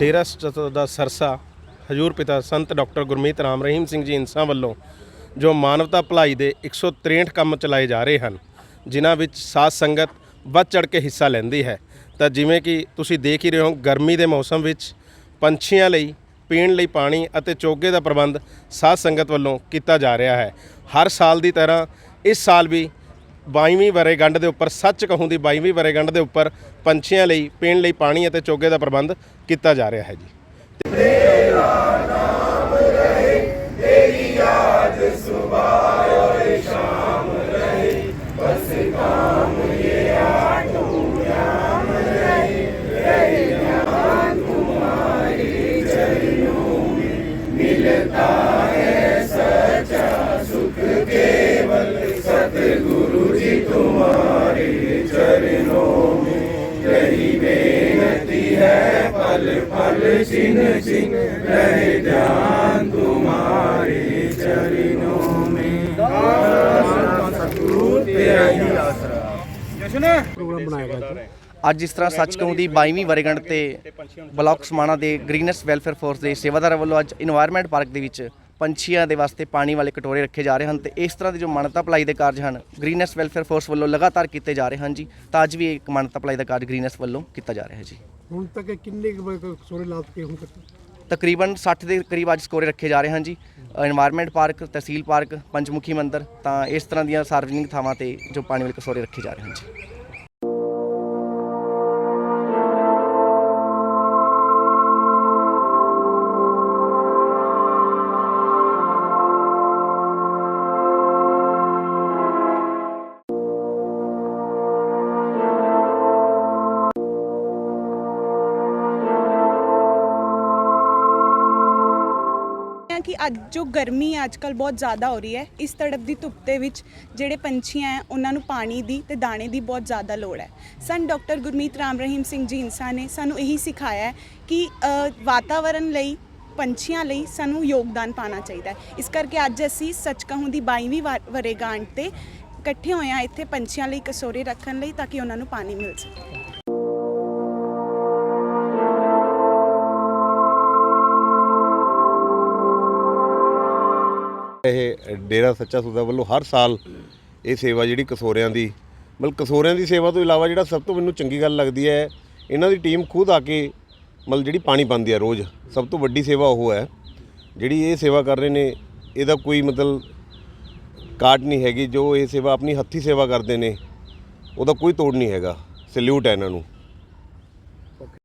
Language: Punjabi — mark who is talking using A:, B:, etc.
A: ਡੇਰਾ ਸਚਤ ਦਾ ਸਰਸਾ, ਹਜੂਰ ਪਿਤਾ ਸੰਤ ਡਾਕਟਰ ਗੁਰਮੀਤ ਰਾਮ ਰਹੀਮ ਸਿੰਘ ਜੀ ਇਨਸਾਂ ਵੱਲੋਂ ਜੋ ਮਾਨਵਤਾ ਭਲਾਈ ਦੇ 163 ਕੰਮ ਚਲਾਏ ਜਾ ਰਹੇ ਹਨ, ਜਿਨ੍ਹਾਂ ਵਿੱਚ ਸਾਧ ਸੰਗਤ ਵੱਧ ਚੜ ਕੇ ਹਿੱਸਾ ਲੈਂਦੀ ਹੈ। ਤਾਂ ਜਿਵੇਂ ਕਿ ਤੁਸੀਂ ਦੇਖ ਹੀ ਰਹੇ ਹੋ, ਗਰਮੀ ਦੇ ਮੌਸਮ ਵਿੱਚ ਪੰਛੀਆਂ ਲਈ, ਪੀਣ ਲਈ ਪਾਣੀ ਅਤੇ ਚੋਗੇ ਦਾ ਪ੍ਰਬੰਧ ਸਾਧ ਸੰਗਤ ਵੱਲੋਂ ਕੀਤਾ ਜਾ ਰਿਹਾ ਹੈ। ਹਰ ਸਾਲ ਦੀ ਤਰ੍ਹਾਂ ਇਸ ਸਾਲ ਵੀ 22ਵੀਂ ਵਰੇਗੰਢ ਦੇ ਉੱਪਰ, ਸੱਚ ਕਹੂੰ ਦੀ 22ਵੀਂ ਵਰੇਗੰਢ ਦੇ ਉੱਪਰ ਪੰਛੀਆਂ ਲਈ, ਪੀਣ ਲਈ ਪਾਣੀ ਅਤੇ ਚੋਗੇ ਦਾ ਪ੍ਰਬੰਧ ਕੀਤਾ ਜਾ ਰਿਹਾ ਹੈ ਜੀ।
B: ਅੱਜ ਇਸ ਤਰ੍ਹਾਂ ਸੱਚ ਕਹੂੰ ਦੀ 22ਵੀਂ ਵਰੇਗੰਢ ਤੇ ਬਲਾਕ ਸਮਾਣਾ ਦੇ ਗ੍ਰੀਨਸ ਵੈਲਫੇਅਰ ਫੋਰਸ ਦੇ ਸੇਵਾਦਾਰਾਂ ਵੱਲੋਂ ਅੱਜ ਇਨਵਾਇਰਨਮੈਂਟ ਪਾਰਕ ਦੇ ਵਿੱਚ ਪੰਛੀਆਂ ਦੇ ਵਾਸਤੇ ਪਾਣੀ ਵਾਲੇ ਕਟੋਰੇ ਰੱਖੇ ਜਾ ਰਹੇ ਹਨ ਤੇ ਇਸ ਤਰ੍ਹਾਂ ਦੇ ਜੋ ਮਾਨਵਤਾ ਭਲਾਈ ਦੇ ਕਾਰਜ ਹਨ ਗ੍ਰੀਨੈਸ ਵੈਲਫੇਅਰ ਫੋਰਸ ਵੱਲੋਂ ਲਗਾਤਾਰ ਕੀਤੇ ਜਾ ਰਹੇ ਹਨ ਜੀ ਤਾਂ ਅੱਜ ਵੀ ਇੱਕ ਮਾਨਵਤਾ ਭਲਾਈ ਦਾ ਕਾਰਜ ਗ੍ਰੀਨੈਸ ਵੱਲੋਂ ਕੀਤਾ ਜਾ ਰਿਹਾ ਹੈ ਜੀ।
C: ਹੁਣ ਤੱਕ ਕਿੰਨੇ ਸੋਰੇ ਲਾ ਕੇ ਹੁਣ ਤੱਕ?
B: ਤਕਰੀਬਨ 60 ਦੇ ਕਰੀਬ ਅੱਜ ਸਕੋਰੇ ਰੱਖੇ ਜਾ ਰਹੇ ਹਨ ਜੀ। Environment park tehsil park Panchmukhi Mandir ਤਾਂ ਇਸ ਤਰ੍ਹਾਂ ਦੀਆਂ ਸਾਰਵਜਨਿਕ ਥਾਵਾਂ ਤੇ ਜੋ ਪਾਣੀ ਵਾਲੇ ਕਸੋਰੇ ਰੱਖੇ ਜਾ ਰਹੇ ਹਨ ਜੀ।
D: ਹੈ ਕਿ ਅੱਜ ਜੋ ਗਰਮੀ ਹੈ ਅੱਜਕੱਲ ਬਹੁਤ ਜ਼ਿਆਦਾ ਹੋ ਰਹੀ ਹੈ। ਇਸ ਤੜਪ ਦੀ ਧੁੱਪ ਦੇ ਵਿੱਚ ਜਿਹੜੇ ਪੰਛੀਆਂ ਹੈ ਉਹਨਾਂ ਨੂੰ ਪਾਣੀ ਦੀ ਤੇ ਦਾਣੇ ਦੀ ਬਹੁਤ ਜ਼ਿਆਦਾ ਲੋੜ ਹੈ। ਸਨ ਡਾਕਟਰ ਗੁਰਮੀਤ ਰਾਮ ਰਹੀਮ ਸਿੰਘ ਜੀ ਇਨਸਾਨ ਨੇ ਸਾਨੂੰ ਇਹੀ ਸਿਖਾਇਆ ਹੈ ਕਿ ਅ, ਵਾਤਾਵਰਣ ਲਈ ਪੰਛੀਆਂ ਲਈ ਸਾਨੂੰ ਯੋਗਦਾਨ ਪਾਣਾ ਚਾਹੀਦਾ ਹੈ। ਇਸ ਕਰਕੇ ਅੱਜ ਅਸੀਂ ਸੱਚ ਕਹੂੰ ਦੀ 22ਵੀਂ ਵਾਰ- ਵਰ੍ਹੇਗੰਢ ਤੇ ਇਕੱਠੇ ਹੋਏ ਹਾਂ ਇੱਥੇ ਪੰਛੀਆਂ ਲਈ ਕਸੋਰੇ ਰੱਖਣ ਲਈ ਤਾਂ ਕਿ ਉਹਨਾਂ ਨੂੰ ਪਾਣੀ ਮਿਲ ਸਕੇ।
E: ਇਹ ਡੇਰਾ ਸੱਚਾ ਸੌਦਾ ਵੱਲੋਂ ਹਰ ਸਾਲ ਇਹ ਸੇਵਾ ਜਿਹੜੀ ਕਸੋਰਿਆਂ ਦੀ, ਮਤਲਬ ਕਸੋਰਿਆਂ ਦੀ ਸੇਵਾ ਤੋਂ ਇਲਾਵਾ ਜਿਹੜਾ ਸਭ ਤੋਂ ਮੈਨੂੰ ਚੰਗੀ ਗੱਲ ਲੱਗਦੀ ਹੈ, ਇਹਨਾਂ ਦੀ ਟੀਮ ਖੁਦ ਆ ਕੇ ਮਤਲਬ ਜਿਹੜੀ ਪਾਣੀ ਪਾਉਂਦੀ ਹੈ ਰੋਜ਼, ਸਭ ਤੋਂ ਵੱਡੀ ਸੇਵਾ ਉਹ ਹੈ, ਜਿਹੜੀ ਇਹ ਸੇਵਾ ਕਰ ਰਹੇ ਨੇ, ਇਹਦਾ ਕੋਈ ਮਤਲਬ ਕਾਟ ਨਹੀਂ ਹੈਗੀ, ਜੋ ਇਹ ਸੇਵਾ ਆਪਣੀ ਹੱਥੀ ਸੇਵਾ ਕਰਦੇ ਨੇ, ਉਹਦਾ ਕੋਈ ਤੋੜ ਨਹੀਂ ਹੈਗਾ, ਸੈਲੂਟ ਹੈ ਇਹਨਾਂ ਨੂੰ।